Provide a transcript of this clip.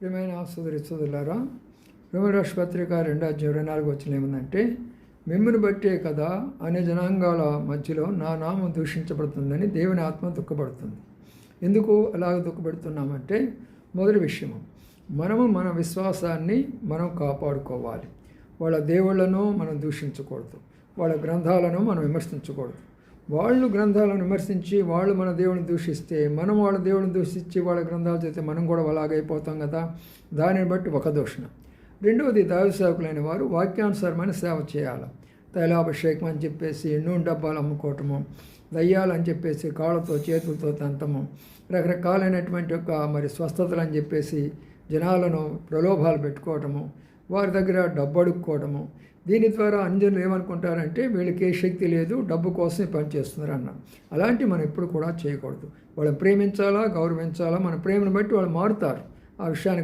ప్రియమైన సోదరి సోదరులారా పత్రిక రెండో అధ్యాయం ఇరవై నాలుగు వచ్చిన ఏముందంటే మిమ్మల్ని బట్టే కదా అనే జనాంగాల మధ్యలో నా నామం దూషించబడుతుందని దేవుని ఆత్మ దుఃఖపడుతుంది. ఎందుకు అలాగ దుఃఖపెడుతున్నామంటే మొదటి విషయము మనము మన విశ్వాసాన్ని మనం కాపాడుకోవాలి. వాళ్ళ దేవుళ్ళను మనం దూషించకూడదు. వాళ్ళ గ్రంథాలను మనం విమర్శించకూడదు. వాళ్ళు గ్రంథాలను విమర్శించి వాళ్ళు మన దేవుని దూషిస్తే మనం వాళ్ళ దేవుని దూషించి వాళ్ళ గ్రంథాలు చేస్తే మనం కూడా అలాగైపోతాం కదా? దానిని బట్టి ఒక దూషణ. రెండవది దైవ సేవకులైన వారు వాక్యానుసారమైన సేవ చేయాలి. తైలాభిషేకం అని చెప్పేసి నూనె డబ్బాలు అమ్ముకోవటము దయ్యాలు అని చెప్పేసి కాళ్ళతో చేతులతో తంతము రకరకాలైనటువంటి యొక్క మరి స్వస్థతలు అని చెప్పేసి జనాలను ప్రలోభాలు పెట్టుకోవటము వారి దగ్గర డబ్బు అడుక్కోవటము. దీని ద్వారా అంజనులు ఏమనుకుంటారంటే వీళ్ళకి ఏ శక్తి లేదు డబ్బు కోసమే పనిచేస్తున్నారు అన్న అలాంటి మనం ఎప్పుడు కూడా చేయకూడదు. వాళ్ళని ప్రేమించాలా గౌరవించాలా మన ప్రేమను బట్టి వాళ్ళు మారుతారు. ఆ విషయాన్ని